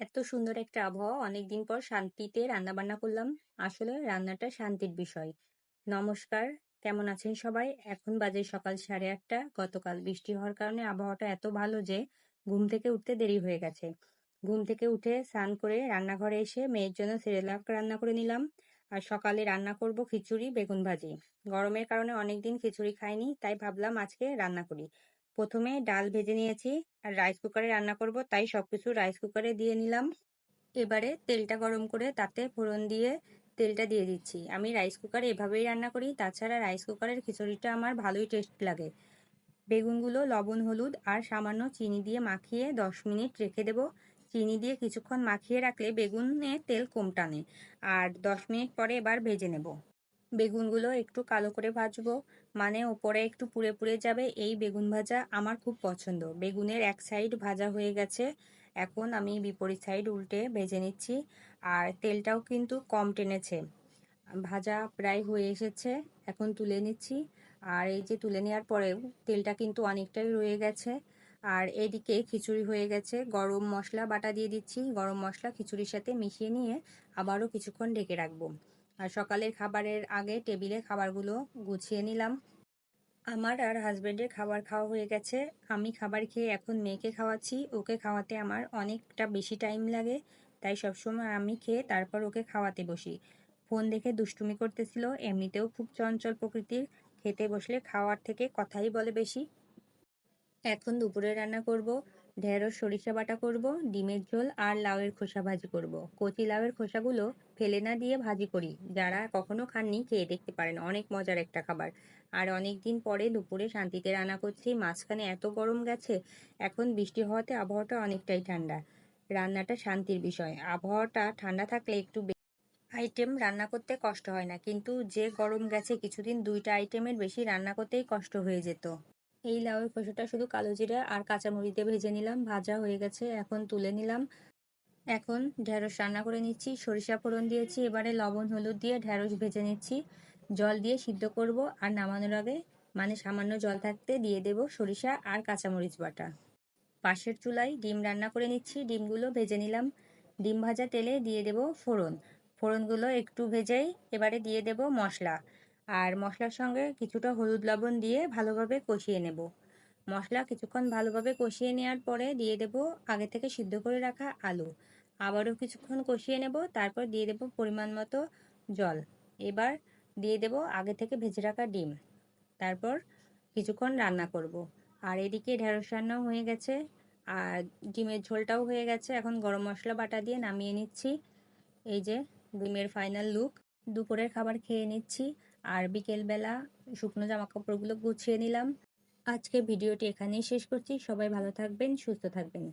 এত সুন্দর একটা আবহাওয়া। অনেকদিন পর শান্তিতে রান্না বান্না করলাম। আসলে রান্নাটা শান্তির বিষয়। নমস্কার, কেমন আছেন সবাই? এখন বাজে সকাল সাড়ে আটটা। গতকাল বৃষ্টি হওয়ার কারণে আবহাওয়াটা এত ভালো যে ঘুম থেকে উঠতে দেরি হয়ে গেছে। ঘুম থেকে উঠে স্নান করে রান্নাঘরে এসে মেয়ের জন্য সেরেলাক রান্না করে নিলাম। আর সকালে রান্না করব খিচুড়ি, বেগুন ভাজি। গরমের কারণে অনেকদিন খিচুড়ি খাইনি, তাই ভাবলাম আজকে রান্না করি। প্রথমে ডাল ভেজে নিয়েছি, আর রাইস কুকারে রান্না করব, তাই সবকিছু রাইস কুকারে দিয়ে নিলাম। এবারে তেলটা গরম করে তাতে ফোড়ন দিয়ে তেলটা দিয়ে দিচ্ছি। আমি রাইস কুকারে এভাবেই রান্না করি, তাছাড়া রাইস কুকারের খিচুড়িটা আমার ভালোই টেস্ট লাগে। বেগুনগুলো, লবণ, হলুদ, আর সামান্য চিনি দিয়ে মাখিয়ে দশ মিনিট রেখে দেব। চিনি দিয়ে কিছুক্ষণ মাখিয়ে রাখলে বেগুনে তেল কম টানে, আর দশ মিনিট পরে এবার ভেজে নেব। বেগুনগুলো একটু কালো করে ভাজবো। মানে ওপরে একটু পুড়ে পুড়ে যাবে। এই বেগুন ভাজা আমার খুব পছন্দ। বেগুনের এক সাইড ভাজা হয়ে গেছে। এখন আমি বিপরীত সাইড উল্টে ভেজে নিচ্ছি। আর তেলটাও কিন্তু কম টেনেছে। ভাজা প্রায় হয়ে এসেছে। এখন তুলে নিচ্ছি। আর এই যে তুলে নেওয়ার পরেও তেলটা কিন্তু অনেকটাই রয়ে গেছে। আর এদিকে খিচুড়ি হয়ে গেছে। গরম মশলা বাটা দিয়ে দিচ্ছি। গরম মশলা খিচুড়ির সাথে মিশিয়ে নিয়ে আবারও কিছুক্ষণ ঢেকে রাখব। সকালের খাবারের আগে টেবিলে খাবারগুলো গুছিয়ে নিলাম। আমার আর হাজব্যান্ডের খাবার খাওয়া হয়ে গেছে। আমি খাবার খেয়ে এখন মেয়েকে খাওয়াচ্ছি। ওকে খাওয়াতে আমার অনেকটা বেশি টাইম লাগে, তাই সবসময় আমি খেয়ে তারপর ওকে খাওয়াতে বসি। ফোন দেখে দুষ্টুমি করতেছিল, এমনিতেও খুব চঞ্চল প্রকৃতির। খেতে বসলে খাওয়ার থেকে কথাই বলে বেশি। এখন দুপুরে রান্না করব। ঢেঁড়স, সরিষা বাটা করব, ডিমের ঝোল আর লাউয়ের খোসা ভাজি করব। কচি লাউয়ের খোসাগুলো ফেলে না দিয়ে ভাজি করি। যারা কখনো খাননি, খেয়ে দেখতে পারেন। অনেক মজার একটা খাবার। আর অনেক দিন পরে দুপুরে শান্তিতে রান্না করছি। মাঝখানে এত গরম গেছে, এখন বৃষ্টি হওয়াতে আবহাওয়াটা অনেকটাই ঠান্ডা। রান্নাটা শান্তির বিষয়। আবহাওয়াটা ঠান্ডা থাকলে একটু আইটেম রান্না করতে কষ্ট হয় না। কিন্তু যে গরম গেছে, কিছুদিন দুইটা আইটেমের বেশি রান্না করতেই কষ্ট হয়ে যেত। এই লাউয়ের খোসাটা শুধু কালো জিরা আর কাঁচামরিচ দিয়ে ভেজে নিলাম, ভাজা হয়ে গেছে, এখন তুলে নিলাম। এখন ঢেঁড়স রান্না করে নিচ্ছি, সরিষা ফোড়ন দিয়েছি, এবারে লবণ, হলুদ দিয়ে ঢেঁড়স ভেজে নিচ্ছি। জল দিয়ে সিদ্ধ করব আর নামানোর আগে মানে সামান্য জল থাকতে দিয়ে দেব সরিষা আর কাঁচামরিচ বাটা। পাশের চুলায় ডিম রান্না করে নিচ্ছি, ডিমগুলো ভেজে নিলাম। ডিম ভাজা তেলে দিয়ে দেব ফোড়ন। ফোড়নগুলো একটু ভেজেই এবারে দিয়ে দেব মশলা। আর মশলার সঙ্গে কিছুটা হলুদ লবণ দিয়ে ভালোভাবে কষিয়ে নেব। মশলা কিছুক্ষণ ভালোভাবে কষিয়ে নেওয়ার পরে দিয়ে দেব আগে থেকে সিদ্ধ করে রাখা আলু। আবারও কিছুক্ষণ কষিয়ে নেব, তারপর দিয়ে দেব পরিমাণ মতো জল। এবার দিয়ে দেব আগে থেকে ভেজে রাখা ডিম। তারপর কিছুক্ষণ রান্না করব। আর এদিকে ঢেঁড়স রান্নাও হয়ে গেছে। আর ডিমের ঝোলটাও হয়ে গেছে। এখন গরম মশলা বাটা দিয়ে নামিয়ে নিচ্ছি। এই যে ডিমের ফাইনাল লুক দুপুরের খাবার খেয়ে নিচ্ছি। আর বিকেলবেলা শুকনো জামা কাপড়গুলো গুছিয়ে নিলাম। আজকে ভিডিওটি এখানেই শেষ করছি। সবাই ভালো থাকবেন, সুস্থ থাকবেন।